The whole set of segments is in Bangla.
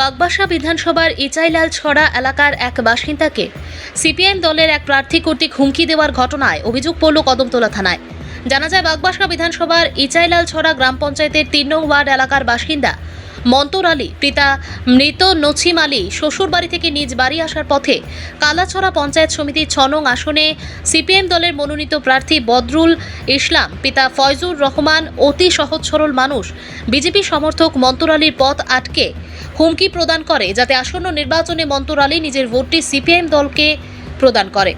বাগবাসা বিধানসভার ইচাইলাল ছড়া এলাকার এক বাসিন্দাকে সিপিএম দলের এক প্রার্থী কর্তৃক হুমকি দেওয়ার ঘটনায় অভিযোগ পড়ল কদমতলা থানায়। জানা যায়, বাগবাসা বিধানসভার ইচাইলাল ছড়া গ্রাম পঞ্চায়েতের তিন নং ওয়ার্ড এলাকার বাসিন্দা মন্তর আলী, পিতা মৃত নছিম আলী শ্বশুরবাড়ি থেকে নিজ বাড়ি আসার পথে কালাছড়া পঞ্চায়েত সমিতির ছ নং আসনে সিপিএম দলের মনোনীত প্রার্থী বদরুল ইসলাম, পিতা ফয়জুর রহমান অতি সহজ সরল মানুষ, বিজেপি সমর্থক মন্তর আলীর পথ আটকে হুমকি প্রদান করে, যাতে আসন্ন নির্বাচনে মন্তর আলী নিজের ভোটটি সিপিএম দলকে প্রদান করে।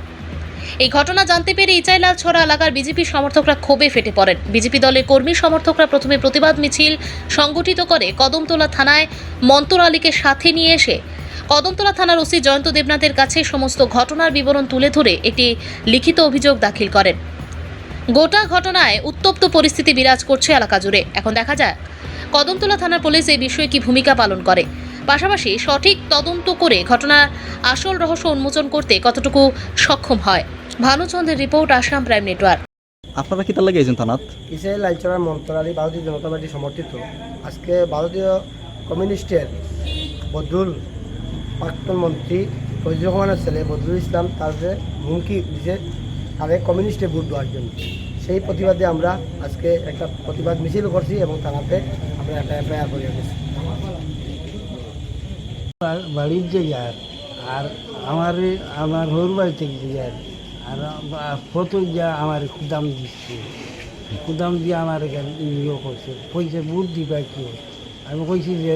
এই ঘটনা জানতে পেরে ইচাইলাল ছড়া এলাকার বিজেপি সমর্থকরা ক্ষোভে ফেটে পড়েন। বিজেপি দলের কর্মী সমর্থকরা প্রথমে প্রতিবাদ মিছিল সংগঠিত করে কদমতলা থানায় মন্তর আলীকে সাথে নিয়ে এসে কদমতলা থানার ওসি জয়ন্ত দেবনাথের কাছে সমস্ত ঘটনার বিবরণ তুলে ধরে একটি লিখিত অভিযোগ দাখিল করেন। গোটা ঘটনায় উত্তপ্ত পরিস্থিতি বিরাজ করছে এলাকা জুড়ে। এখন দেখা যায় কদমতলা থানার পুলিশ এই বিষয়ে কি ভূমিকা পালন করে? পাশাপাশি সঠিক তদন্ত করে ঘটনার আসল রহস্য উন্মোচন করতে কতটুকু সক্ষম হয়? ভানুচন্দ্রের রিপোর্ট আসাম প্রাইম নেটওয়ার্ক। আপনারা কিতা লাগিয়েছেন থানাত? ইসরায়েল লালচড়ার মন্ত্রালী ভারতীয় জনতা পার্টি সমর্থিত। আজকে ভারতীয় কমিউনিস্টের বদরুল প্রাক্তন মন্ত্রী ফজলুর রহমানের ছেলে বদরুল ইসলাম তাদের হুমকি দিছে তাদের কমিউনিস্টে ভোট দেওয়ার জন্য। সেই প্রতিবাদে আমরা আজকে একটা প্রতিবাদ মিছিল করছি এবং থানাতে আমরা একটা এফআইআর করে গেছি বাড়ির যে যার আর আমার আমার হর বাড়ি থেকে যে যার আর প্রথম যা আমার কুদাম দিচ্ছে, কুদাম দিয়ে আমার ইয়ে করছে, কইছে, বুট দিবা কি? আমি কইছি যে,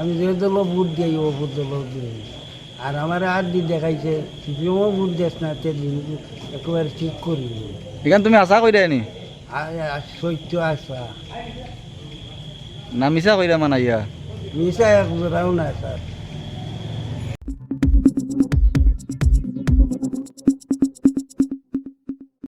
আমি যে বুট দিয়ে ও বুট দল দিই আর আমার আর দি দেখাইছে সিপিএমও ভোট দেশ না তে দিন একেবারে ঠিক করি এখান তুমি আশা কইরা নি সত্য আশা না মিশা কইরা মানাইয়া? মিশা এক জোড়াও না স্যার।